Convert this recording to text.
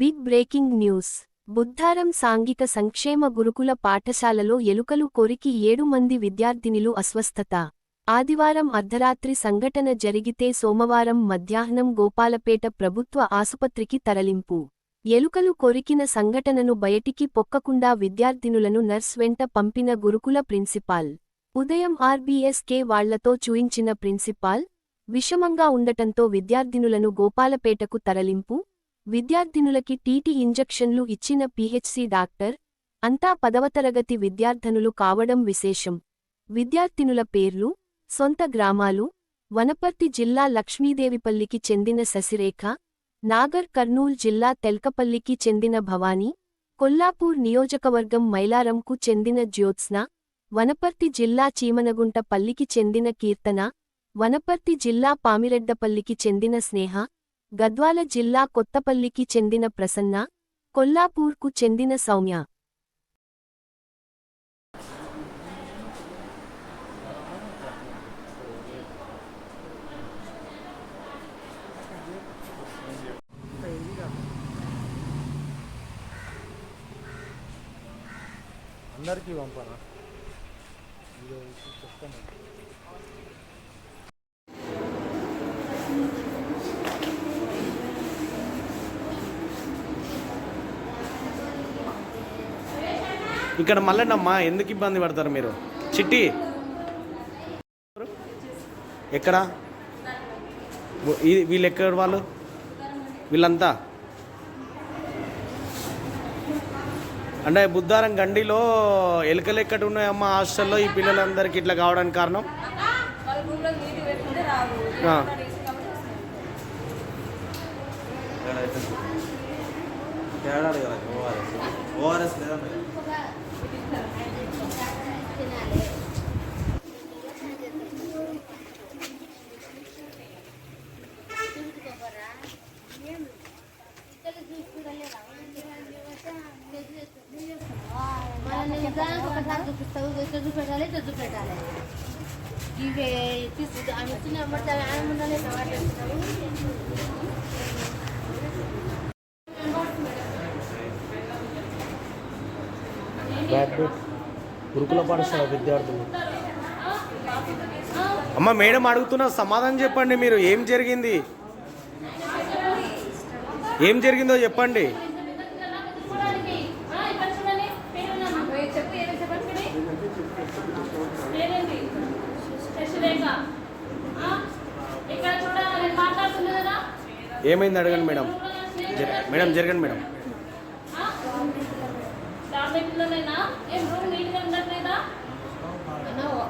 Big breaking news. Buddaram సాంఘిక సంక్షేమ గురుకుల పాఠశాలలో ఎలుకలు కొరికి ఏడు మంది విద్యార్థినిలు అస్వస్థత. ఆదివారం అర్ధరాత్రి సంఘటన జరిగితే సోమవారం మధ్యాహ్నం గోపాలపేట ప్రభుత్వ ఆసుపత్రికి తరలింపు. ఎలుకలు కొరికిన సంఘటనను బయటికి పొక్కకుండా విద్యార్థినులను నర్స్ వెంట పంపిన గురుకుల ప్రిన్సిపాల్. ఉదయం ఆర్బీఎస్కే వాళ్ళతో చూయించిన ప్రిన్సిపాల్ విషమంగా ఉండటంతో విద్యార్థినులను గోపాలపేటకు తరలింపు విద్యార్థినులకి టీటీ ఇంజెక్షన్లు ఇచ్చిన పీహెచ్సీ డాక్టర్ అంతా పదవతరగతి విద్యార్థనులు కావడం విశేషం. విద్యార్థినుల పేర్లు సొంత గ్రామాలు వనపర్తి జిల్లా లక్ష్మీదేవిపల్లికి చెందిన శశిరేఖ నాగర్ కర్నూల్ జిల్లా తెల్కపల్లికి చెందిన భవానీ కొల్లాపూర్ నియోజకవర్గం మైలారంకు చెందిన జ్యోత్స్న వనపర్తి జిల్లా చీమనగుంట పల్లికి చెందిన కీర్తన వనపర్తి జిల్లా పామిరెడ్డపల్లికి చెందిన స్నేహ గద్వాల జిల్లా కొత్తపల్లికి చెందిన ప్రసన్న కొల్లాపూర్కు చెందిన సౌమ్య. అందరికీ పంపనా? చెప్తాను. ఇక్కడ మల్లెనమ్మా ఎందుకు ఇబ్బంది పడతారు మీరు? చిట్టి. ఎక్కడ? వీళ్ళు ఎక్కడ వాళ్ళు? వీళ్ళంతా? అంటే బుద్ధారం గండిలో ఎలుకలు ఎక్కడ ఉన్నాయమ్మా హాస్టల్లో ఈ పిల్లలందరికీ ఇట్లా కావడానికి కారణం? వాళ్ళ రూమ్లో నీటి పెట్టుకుంటే రావు ఆ. తేడాడు కదా ఓఆర్ఎస్ ఓఆర్ఎస్ లేదన్న మన నిజానికి ఒకసారి చూపిస్తావు ఇట్లా చూపెట్టాలి ఇట్లా చూపెట్టాలి ఇవే తీసుకు ఆమె ఇచ్చిన అమ్మడితే ఆమె ఉండాలి బ్యాక్ గురుకుల పాఠశాల విద్యార్థులు. అమ్మ మేడం అడుగుతున్నా సమాధానం చెప్పండి మీరు. ఏం జరిగింది? ఏం జరిగిందో చెప్పండి. ఏమైంది అడగండి మేడం. మేడం జరగండి మేడం. టాబ్లెట్లోనేనా ఏం రూమ్ నీట్గా ఉండట్లేదా ఎవరు క్లీన్ చేస్తారు